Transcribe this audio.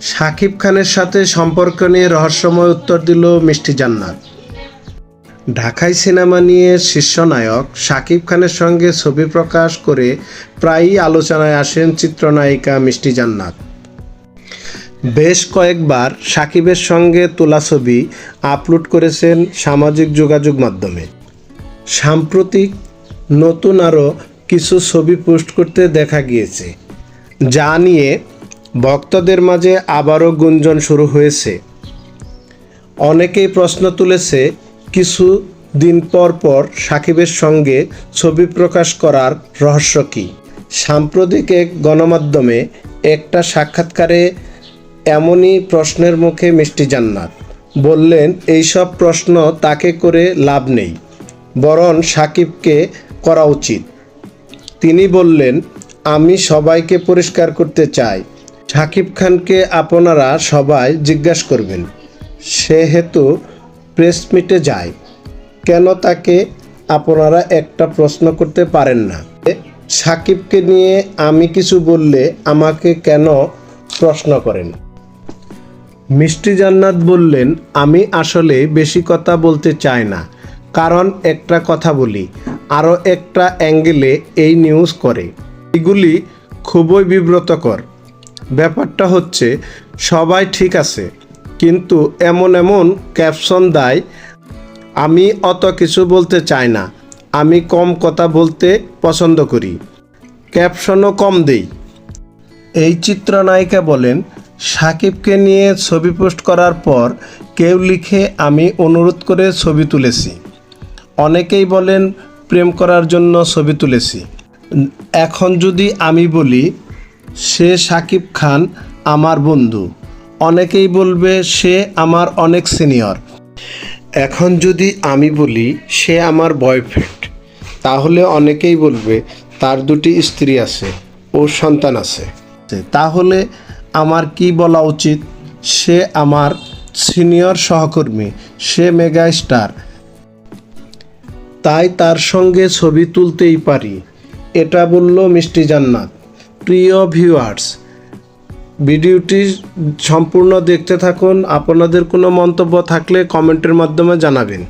শাকিব খানের সাথে সম্পর্ক নিয়ে রহস্যময় উত্তর দিল মিষ্টি জান্নাত। ঢাকাই সিনেমা নিয়ে শীর্ষ নায়ক শাকিব খানের সঙ্গে ছবি প্রকাশ করে প্রায়ই আলোচনায় আসেন চিত্রনায়িকা মিষ্টি জান্নাত। বেশ কয়েকবার সাকিবের সঙ্গে তোলা ছবি আপলোড করেছেন সামাজিক যোগাযোগ মাধ্যমে। সাম্প্রতিক নতুন আরও কিছু ছবি পোস্ট করতে দেখা গিয়েছে। যা নিয়ে ভক্তদের মাঝে আবারও গুঞ্জন শুরু হয়েছে। অনেকেই প্রশ্ন তুলেছে, কিছু দিন পর পর সাকিবের সঙ্গে ছবি প্রকাশ করার রহস্য কী? সাম্প্রতিক এক গণমাধ্যমে একটা সাক্ষাৎকারে এমনই প্রশ্নের মুখে মিষ্টি জান্নাত। বললেন, এইসব প্রশ্ন তাকে করে লাভ নেই, বরং সাকিবকে করা উচিত। তিনি বললেন আমি সবাইকে পরিষ্কার করতে চাই। সাকিব খানকে আপনারা সবাই জিজ্ঞাসা করবেন। সেহেতু প্রেস মিটে যায়। কেন তাকে আপনারা একটা প্রশ্ন করতে পারেন না? সাকিবকে নিয়ে আমি কিছু বললে আমাকে কেন প্রশ্ন করেন? মিষ্টি জান্নাত বললেন, আমি আসলে বেশি কথা বলতে চাই না। কারণ একটা কথা বলি। আরও একটা অ্যাঙ্গেলে এই নিউজ করে। এগুলি খুবই বিব্রতকর। ব্যাপারটা হচ্ছে, সবাই ঠিক আছে, কিন্তু এমন এমন ক্যাপশন দেয়, আমি অত কিছু বলতে চাই না, আমি কম কথা বলতে পছন্দ করি। ক্যাপশনও কম দেই। এই চিত্রনায়িকা বলেন, সাকিবকে নিয়ে ছবি পোস্ট করার পর কেউ লিখে আমি অনুরোধ করে ছবি তুলেছি। অনেকেই বলেন, প্রেম করার জন্য ছবি তুলেছি। এখন যদি আমি বলি, সে সাকিব খান আমার বন্ধু। অনেকেই বলবে সে আমার অনেক সিনিয়র। এখন যদি আমি বলি, সে আমার বয়ফ্রেন্ড, তাহলে অনেকেই বলবে, তার দুটি স্ত্রী আছে ও সন্তান আছে। তাহলে আমার কি বলা উচিত? সে আমার সিনিয়র সহকর্মী, সে মেগা স্টার। তাই তার সঙ্গে ছবি তুলতেই পারি। এটা বলল মিষ্টি জান্নাত। প্রিয় ভিউয়ার্স, ভিডিওটি সম্পূর্ণ দেখতে থাকুন। আপনাদের কোনো মন্তব্য থাকলে কমেন্টের মাধ্যমে জানাবেন।